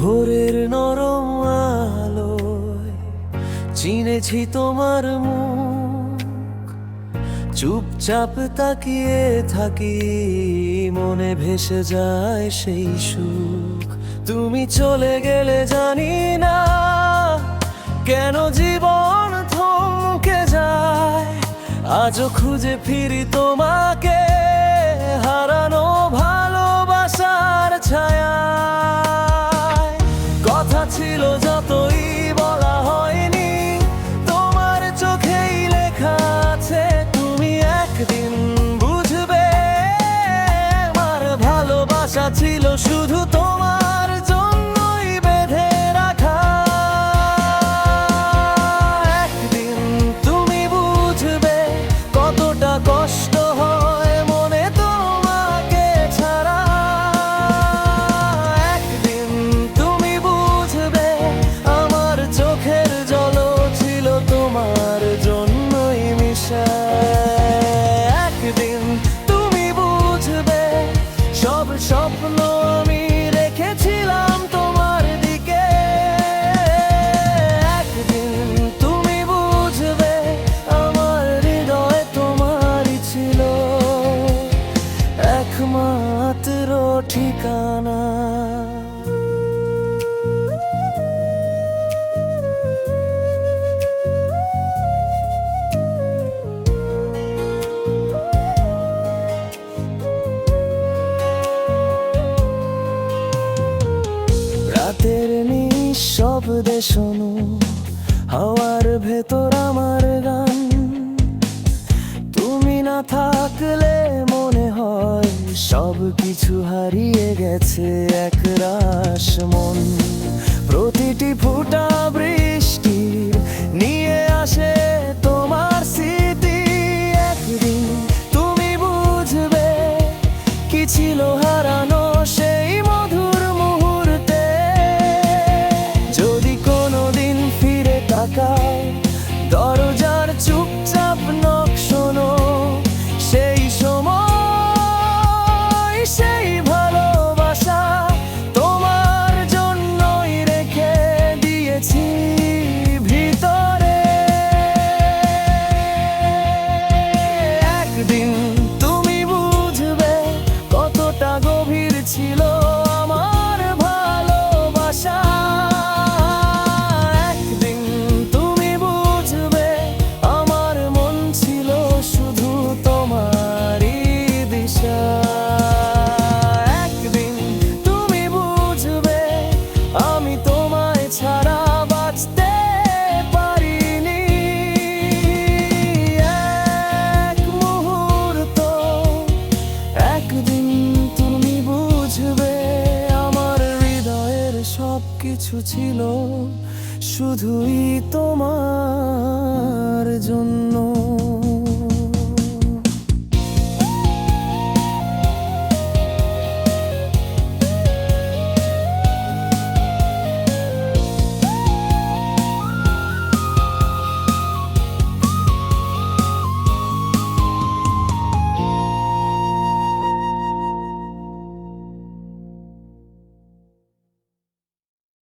ভোরের নরম আলোয় চিনেছি তোমার মুখ চুপচাপ তাকিয়ে থাকি, মনে ভেসে যায় সেই সুখ। তুমি চলে গেলে জানি না কেন জীবন থমকে যায়। আজও খুঁজে ফিরি তোমাকে, হারানো ভাই রাতের নিঃশব্দে শোনো, হওয়ার ভেতর আমার গান। তুমি না থাকলে মনে হয় সব কিছু হারিয়ে গেছে এক রাস মন। প্রতিটি সব কিছু ছিল শুধুই তোমার জন্য।